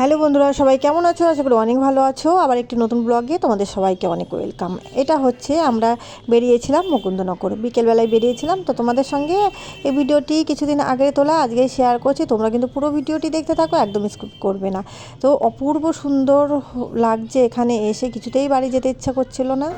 Hello বন্ধুরা, সবাই কেমন আছো? আশা করি অনেক ভালো আছো। আবার একটি নতুন ব্লগে তোমাদের সবাইকে অনেক ওয়েলকাম। এটা হচ্ছে আমরা বেরিয়েছিলাম মুকুন্দনগর। বিকেলবেলায় বেরিয়েছিলাম, তো তোমাদের সঙ্গে এই ভিডিওটি কিছুদিন আগে তোলা আজকে শেয়ার করছি। তোমরা কিন্তু পুরো ভিডিওটি দেখতে থাকো, একদম স্কিপ করবে না। তো অপূর্ব সুন্দর লাগছে এখানে এসে, কিছুতেই বাড়ি যেতে ইচ্ছা করছিল না।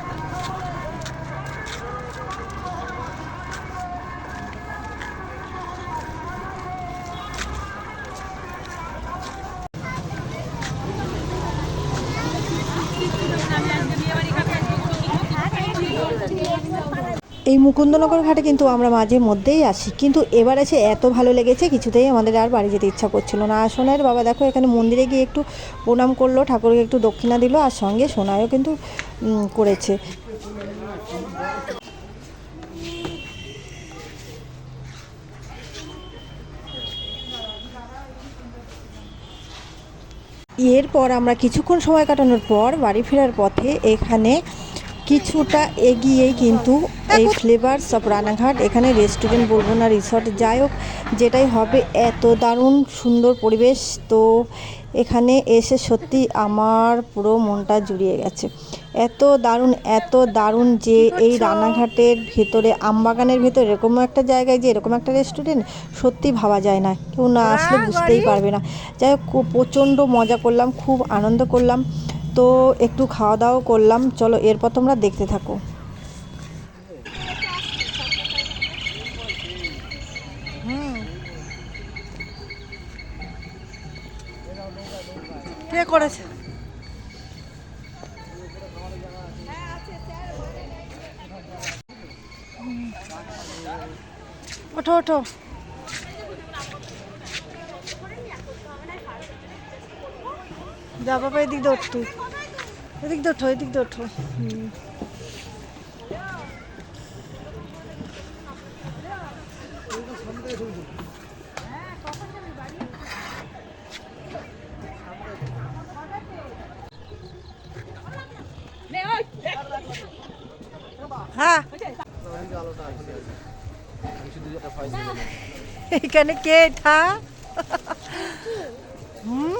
এই মুকুন্দনগর ঘাটে কিন্তু আমরা মাঝে মধ্যেই আসি। কিন্তু এবার এসে এত ভালো লেগেছে, কিছুতেই আমাদের আর বাড়ি যেতে ইচ্ছা করছিল না। আর সোনাইয়ের বাবা দেখো, এখানে মন্দিরে গিয়ে একটু প্রণাম করল, ঠাকুরকে একটু দক্ষিণা দিল, আর সঙ্গে সোনাইও কিন্তু করেছে। এরপর আমরা কিছুক্ষণ সময় কাটানোর পর বাড়ি ফেরার পথে এখানে কিছুটা এগিয়েই কিন্তু এই ফ্লেভারস অফ রানাঘাট এখানে রেস্টুরেন্ট বলব না রিসর্ট যাই হোক যেটাই হবে এত দারুণ সুন্দর পরিবেশ। তো এখানে এসে সত্যি আমার পুরো মনটা জুড়িয়ে গেছে। এত দারুণ এত দারুণ যে এই রানাঘাটের ভেতরে আমবাগানের ভেতরে এরকম একটা জায়গায় যে এরকম একটা রেস্টুরেন্ট সত্যি ভাবা যায় না। কেউ না আসলে বুঝতেই পারবে না। যাই হোক খুব প্রচণ্ড মজা করলাম খুব আনন্দ করলাম। তো একটু খাওয়া দাওয়া করলাম। চলো এরপর তোমরা দেখতে থাকো। করেছে? ওঠো ওঠো। যা বাবা, এদিক দিয়ে ওঠো এদিক দিয়ে ওঠো, এদিক দিয়ে ওঠো। হুম। হ্যাঁ। এখানে কে এটা হুম?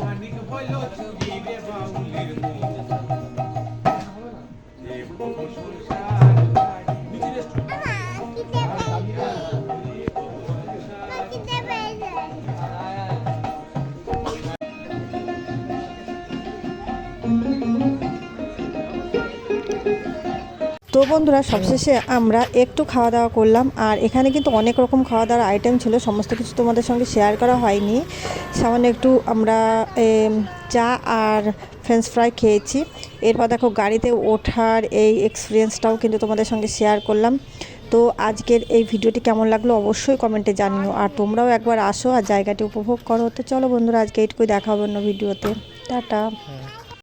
মানিক হইল চুরি রে বাউলের তো বন্ধুরা, সবশেষে আমরা একটু খাওয়া দাওয়া করলাম। আর এখানে কিন্তু অনেক রকম খাওয়া দাওয়ার আইটেম ছিল, সমস্ত কিছু তোমাদের সঙ্গে শেয়ার করা হয়নি। সামান্য একটু আমরা চা আর ফ্রেঞ্চ ফ্রাই খেয়েছি। এরপর দেখো, গাড়িতে ওঠার এই এক্সপিরিয়েন্সটাও কিন্তু তোমাদের সঙ্গে শেয়ার করলাম। তো আজকের এই ভিডিওটি কেমন লাগল অবশ্যই কমেন্টে জানিও। আর তোমরাও একবার আসো আর জায়গাটি উপভোগ করো। তো চলো বন্ধুরা, আজকে এইটুকুই, দেখা হবে অন্য ভিডিওতে টাটা।